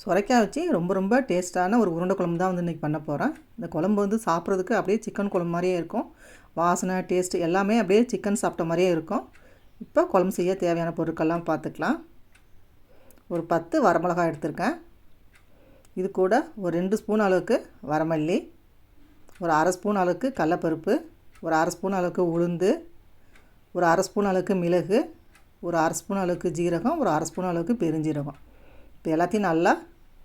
சுரைக்காய் வச்சு ரொம்ப ரொம்ப டேஸ்ட்டான ஒரு உருண்டை குழம்பு தான் வந்து இன்றைக்கி பண்ண போகிறேன் இந்த குழம்பு வந்து சாப்பிட்றதுக்கு அப்படியே சிக்கன் குழம்பு மாதிரியே இருக்கும். வாசனை டேஸ்ட்டு எல்லாமே அப்படியே சிக்கன் சாப்பிட்ட மாதிரியே இருக்கும். இப்போ குழம்பு செய்ய தேவையான பொருட்கள்லாம் பார்த்துக்கலாம். ஒரு பத்து வரமிளகாய் எடுத்திருக்கேன். இது கூட ஒரு ரெண்டு ஸ்பூன் அளவுக்கு வரமல்லி ஒரு அரை ஸ்பூன் அளவுக்கு கடலப்பருப்பு ஒரு அரை ஸ்பூன் அளவுக்கு உளுந்து ஒரு அரை ஸ்பூன் அளவுக்கு மிளகு ஒரு அரை ஸ்பூன் அளவுக்கு ஜீரகம் ஒரு அரை ஸ்பூன் அளவுக்கு பெருஞ்சீரகம். இப்போ எல்லாத்தையும் நல்லா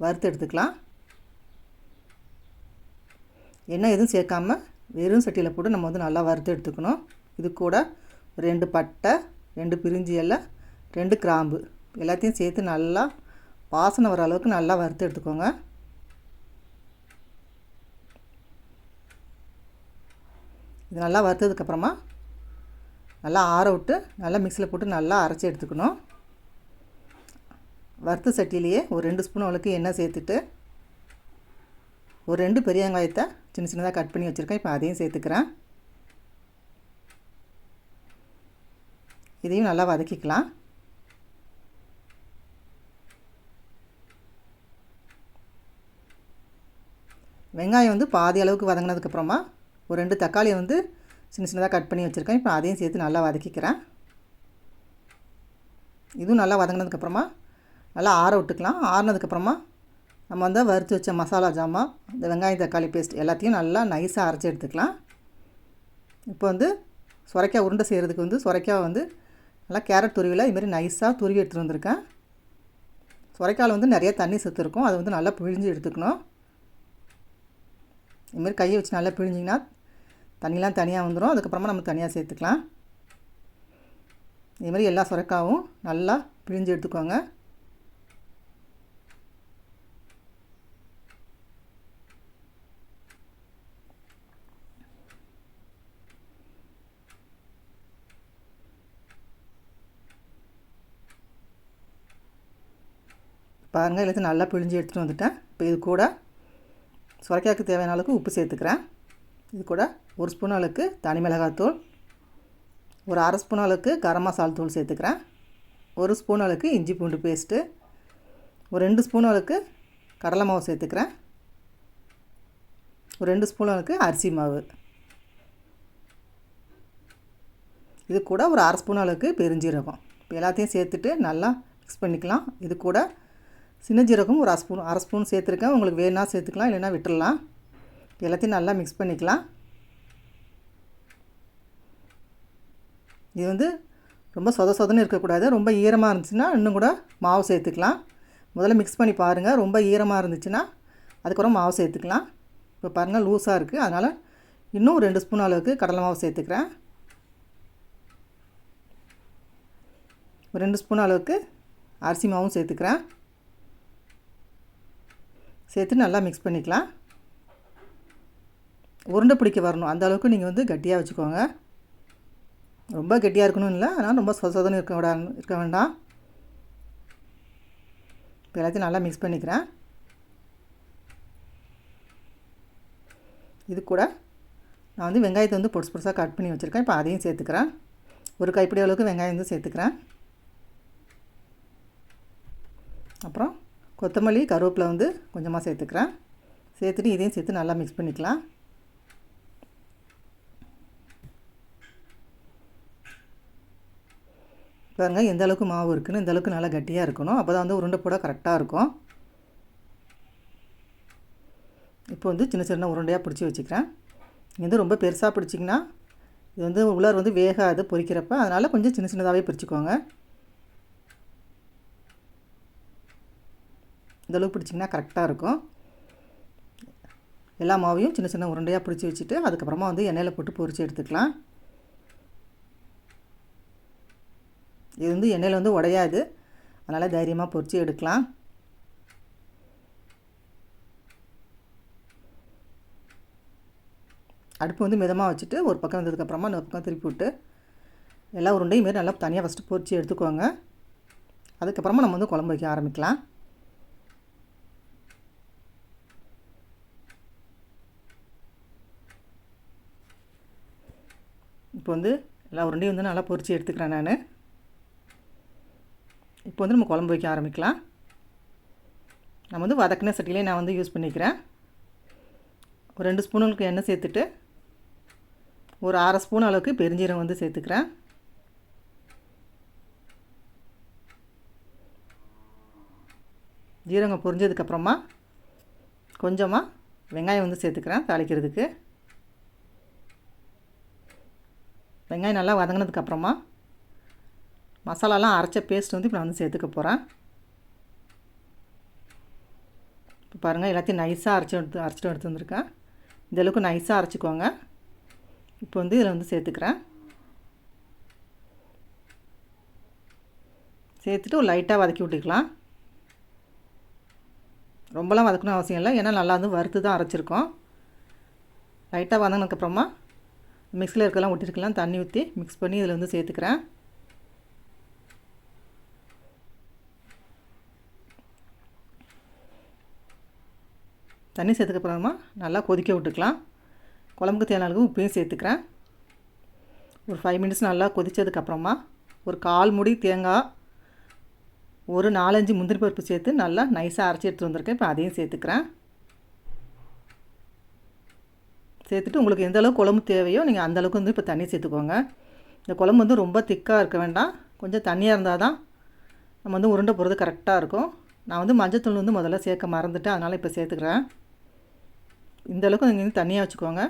வறுத்து எடுத்துக்கலாம். எண்ணெய் எதுவும் சேர்க்காம வெறும் சட்டியில் போட்டு நம்ம வந்து நல்லா வறுத்து எடுத்துக்கணும். இது கூட ரெண்டு பட்டை ரெண்டு பிரிஞ்சி இலை ரெண்டு கிராம்பு. எல்லாத்தையும் சேர்த்து நல்லா வாசனை வர அளவுக்கு நல்லா வறுத்து எடுத்துக்கோங்க. இது நல்லா வறுத்ததுக்கப்புறமா நல்லா ஆற விட்டு நல்லா மிக்சியில் போட்டு நல்லா அரைச்சி எடுத்துக்கணும். வறுத்த சட்டியிலேயே ஒரு ரெண்டு ஸ்பூன் அளவுக்கு எண்ணெய் சேர்த்துட்டு ஒரு ரெண்டு பெரிய வெங்காயத்தை சின்ன சின்னதாக கட் பண்ணி வச்சுருக்கேன். இப்போ அதையும் சேர்த்துக்கிறேன். இதையும் நல்லா வதக்கிக்கலாம். வெங்காயம் வந்து பாதி அளவுக்கு வதங்கினதுக்கப்புறமா ஒரு ரெண்டு தக்காளியை வந்து சின்ன சின்னதாக கட் பண்ணி வச்சுருக்கேன். இப்போ அதையும் சேர்த்து நல்லா வதக்கிக்கிறேன். இதுவும் நல்லா வதங்கினதுக்கப்புறமா நல்லா ஆற விட்டுக்கலாம். ஆறினதுக்கப்புறமா நம்ம வந்து வறுத்து வச்ச மசாலா ஜாமான் இந்த வெங்காயம் தக்காளி பேஸ்ட் எல்லாத்தையும் நல்லா நைஸாக அரைச்சி எடுத்துக்கலாம். இப்போ வந்து சுரைக்காய் உருண்டை செய்கிறதுக்கு வந்து சுரைக்காய் வந்து நல்லா கேரட் துருவியில் இதுமாரி நைஸாக துருவி எடுத்துகிட்டு வந்திருக்கேன். சுரைக்காயில் வந்து நிறைய தண்ணி செத்துருக்கும் அதை வந்து நல்லா பிழிஞ்சு எடுத்துக்கணும். இதுமாரி கையை வச்சு நல்லா பிழிஞ்சிங்கன்னா தண்ணிலாம் தனியாக வந்துடும் அதுக்கப்புறமா நம்ம தனியாக சேர்த்துக்கலாம். இதுமாரி எல்லா சுரைக்காவும் நல்லா பிழிஞ்சு எடுத்துக்கோங்க. பாருங்கள் எல்லாத்தையும் நல்லா பிழிஞ்சு எடுத்துகிட்டு வந்துட்டேன். இப்போ இது கூட சுரைக்காய்க்கு தேவையான அளவுக்கு உப்பு சேர்த்துக்கிறேன். இது கூட ஒரு ஸ்பூன் அளவுக்கு தனி மிளகாத்தூள் ஒரு அரை ஸ்பூன் அளவுக்கு கரம் மசாலா தூள் சேர்த்துக்கிறேன். ஒரு ஸ்பூன் அளவுக்கு இஞ்சி பூண்டு பேஸ்ட்டு ஒரு ரெண்டு ஸ்பூன் அளவுக்கு கடலை மாவு சேர்த்துக்கிறேன். ஒரு ரெண்டு ஸ்பூன் அளவுக்கு அரிசி மாவு. இது கூட ஒரு அரை ஸ்பூன் அளவுக்கு பெருஞ்சீரகம். இப்போ எல்லாத்தையும் சேர்த்துட்டு நல்லா மிக்ஸ் பண்ணிக்கலாம். இது கூட சின்ன ஜீரகம் ஒரு அரை ஸ்பூன் அரை ஸ்பூன் சேர்த்துருக்கேன். உங்களுக்கு வேணால் சேர்த்துக்கலாம் இல்லைன்னா விட்டுடலாம். எல்லாத்தையும் நல்லா மிக்ஸ் பண்ணிக்கலாம். இது வந்து ரொம்ப சொத சொதன்னு இருக்கக்கூடாது. ரொம்ப ஈரமாக இருந்துச்சுன்னா இன்னும் கூட மாவு சேர்த்துக்கலாம். முதல்ல மிக்ஸ் பண்ணி பாருங்கள் ரொம்ப ஈரமாக இருந்துச்சுன்னா அதுக்கப்புறம் மாவு சேர்த்துக்கலாம். இப்போ பாருங்கள் லூஸாக இருக்குது அதனால் இன்னும் ரெண்டு ஸ்பூன் அளவுக்கு கடலை மாவு சேர்த்துக்கிறேன். ரெண்டு ஸ்பூன் அளவுக்கு அரிசி மாவும் சேர்த்துக்கிறேன். சேர்த்து நல்லா மிக்ஸ் பண்ணிக்கலாம். உருண்டை பிடிக்க வரணும். அந்த அளவுக்கு நீங்கள் வந்து கட்டியாக வச்சுக்கோங்க. ரொம்ப கெட்டியாக இருக்கணும் இல்லை. ஆனால் ரொம்ப சொத சொதன்னு இருக்க விட இருக்க வேண்டாம். இப்போ எல்லாத்தையும் நல்லா மிக்ஸ் பண்ணிக்கிறேன். இது கூட நான் வந்து வெங்காயத்தை வந்து பொடிசு பொடிசாக கட் பண்ணி வச்சுருக்கேன். இப்போ அதையும் சேர்த்துக்கிறேன். ஒரு கைப்பிடி அளவுக்கு வெங்காயம் வந்து சேர்த்துக்கிறேன். அப்புறம் கொத்தமல்லி கருவேப்பிலை வந்து கொஞ்சமாக சேர்த்துக்கிறேன். சேர்த்துட்டு இதையும் சேர்த்து நல்லா மிக்ஸ் பண்ணிக்கலாம். பாருங்கள் எந்த அளவுக்கு மாவு இருக்குன்னு இந்த அளவுக்கு நல்லா கட்டியாக இருக்கணும். அப்போ தான் வந்து உருண்டை போட கரெக்டாக இருக்கும். இப்போ வந்து சின்ன சின்ன உருண்டையாக பிடிச்சி வச்சுக்கிறேன். இது வந்து ரொம்ப பெருசாக பிடிச்சிங்கன்னா இது வந்து உலர் வந்து வேகாது பொறிக்கிறப்ப அதனால் கொஞ்சம் சின்ன சின்னதாகவே பிரிச்சுக்கோங்க. இந்த பிடிச்சிங்கன்னா கரெக்டாக இருக்கும். எல்லா மாவையும் சின்ன சின்ன உருண்டையாக பிடிச்சி வச்சுட்டு அதுக்கப்புறமா வந்து எண்ணெயில் போட்டு பொரித்து எடுத்துக்கலாம். இது வந்து எண்ணெயில் வந்து உடையாது. அதனால் தைரியமாக பொரித்து எடுக்கலாம். அடுப்பு வந்து மிதமாக வச்சுட்டு ஒரு பக்கம் வந்ததுக்கப்புறமா இன்னொரு பக்கம் திருப்பி விட்டு எல்லா உருண்டையும் மாரி நல்லா தனியாக ஃபஸ்ட்டு பொரித்து எடுத்துக்கோங்க. அதுக்கப்புறமா நம்ம வந்து குழம்பு வைக்க ஆரம்பிக்கலாம். இப்போ வந்து எல்லா உருண்டையும் வந்து நல்லா பொரித்து எடுத்துக்கிறேன் நான். இப்போ வந்து நம்ம குழம்பு வைக்க ஆரம்பிக்கலாம். நம்ம வந்து வதக்கின சட்டியிலே நான் வந்து யூஸ் பண்ணிக்கிறேன். ஒரு ரெண்டு ஸ்பூனுக்கு எண்ணெய் சேர்த்துட்டு ஒரு அரை ஸ்பூன் அளவுக்கு பெருஞ்சீரகம் வந்து சேர்த்துக்கிறேன். ஜீரகம் பொரிஞ்சதுக்கப்புறமா கொஞ்சமாக வெங்காயம் வந்து சேர்த்துக்கிறேன் தாளிக்கிறதுக்கு. வெங்காயம் நல்லா வதங்கினதுக்கப்புறமா மசாலாலாம் அரைச்ச பேஸ்ட் வந்து இப்போ நான் வந்து சேர்த்துக்க போகிறேன் இப்போ பாருங்கள் எல்லாத்தையும் நைஸாக அரைச்சி எடுத்து அரைச்சிட்டு எடுத்து வந்திருக்கேன். இந்தளவுக்கு நைஸாக அரைச்சிக்கோங்க. இப்போ வந்து இதில் வந்து சேர்த்துக்கிறேன். சேர்த்துட்டு ஒரு லைட்டாக வதக்கி விட்டுக்கலாம். ரொம்பலாம் வதக்கணும் அவசியம் இல்லை. ஏன்னா நல்லா வந்து வறுத்து தான் அரைச்சிருக்கோம் லைட்டாக வதங்கினதுக்கப்புறமா மிக்ஸில் இருக்கலாம் ஒட்டிருக்கலாம் தண்ணி ஊற்றி மிக்ஸ் பண்ணி இதில் வந்து சேர்த்துக்கிறேன். தண்ணி சேர்த்துக்கப்புறமா நல்லா கொதிக்க விட்டுக்கலாம். குழம்புக்கு தேவையான அளவுக்கு உப்பையும் சேர்த்துக்கிறேன். ஒரு ஃபைவ் மினிட்ஸ் நல்லா கொதித்ததுக்கப்புறமா ஒரு கால் முடி தேங்காய் ஒரு நாலஞ்சு முந்திரி பருப்பு சேர்த்து நல்லா நைஸாக அரைச்சி எடுத்துகிட்டு வந்திருக்கேன். இப்போ அதையும் சேர்த்துக்கிறேன். சேர்த்துட்டு உங்களுக்கு எந்த அளவுக்கு குழம்பு தேவையோ நீங்கள் அந்தளவுக்கு வந்து இப்போ தண்ணி சேர்த்துக்கோங்க. இந்த குழம்பு வந்து ரொம்ப திக்காக இருக்க வேண்டாம். கொஞ்சம் தண்ணியாக இருந்தால் தான் நம்ம வந்து உருண்டை போகிறது கரெக்டாக இருக்கும். நான் வந்து மஞ்சத்தூள் வந்து முதல்ல சேர்க்க மறந்துட்டேன். அதனால் இப்போ சேர்த்துக்கிறேன். இந்த அளவுக்கு நீங்கள் வந்து தண்ணியாக வச்சுக்கோங்க.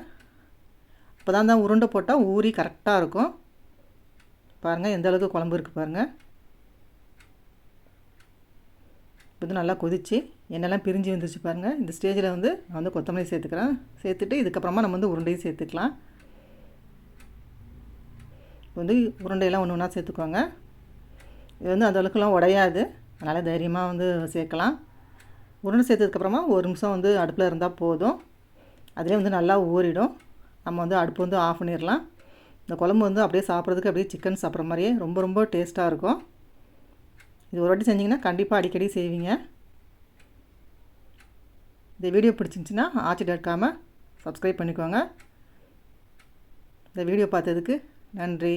அப்போ தான் தான் உருண்டை போட்டால் ஊறி கரெக்டாக இருக்கும். பாருங்கள் எந்த அளவுக்கு குழம்பு இருக்குது பாருங்கள் வந்து நல்லா கொதித்து எண்ணெய்லாம் பிரிஞ்சு வந்துருச்சு பாருங்கள் இந்த ஸ்டேஜில் வந்து நான் வந்து கொத்தமல்லி சேர்த்துக்கிறேன். சேர்த்துட்டு இதுக்கப்புறமா நம்ம வந்து உருண்டையும் சேர்த்துக்கலாம். வந்து உருண்டையெல்லாம் ஒன்று ஒன்றா சேர்த்துக்கோங்க. இது வந்து அந்த அளவுக்குலாம் உடையாது. அதனால் தைரியமாக வந்து சேர்க்கலாம். உருண்டை சேர்த்ததுக்கப்புறமா ஒரு நிமிஷம் வந்து அடுப்பில் இருந்தால் போதும். அதிலே வந்து நல்லா ஊறிடும். நம்ம வந்து அடுப்பு வந்து ஆஃப் பண்ணிடலாம். இந்த குழம்பு வந்து அப்படியே சாப்பிட்றதுக்கு அப்படியே சிக்கன் சாப்பிட்ற மாதிரியே ரொம்ப ரொம்ப டேஸ்ட்டாக இருக்கும். இது ஒரு வாட்டி செஞ்சிங்கன்னா கண்டிப்பாக அடிக்கடி செய்வீங்க. இந்த வீடியோ பிடிச்சிருந்துச்சின்னா ஆச்சி டாட் சப்ஸ்கிரைப் பண்ணிக்கோங்க. இந்த வீடியோ பார்த்ததுக்கு நன்றி.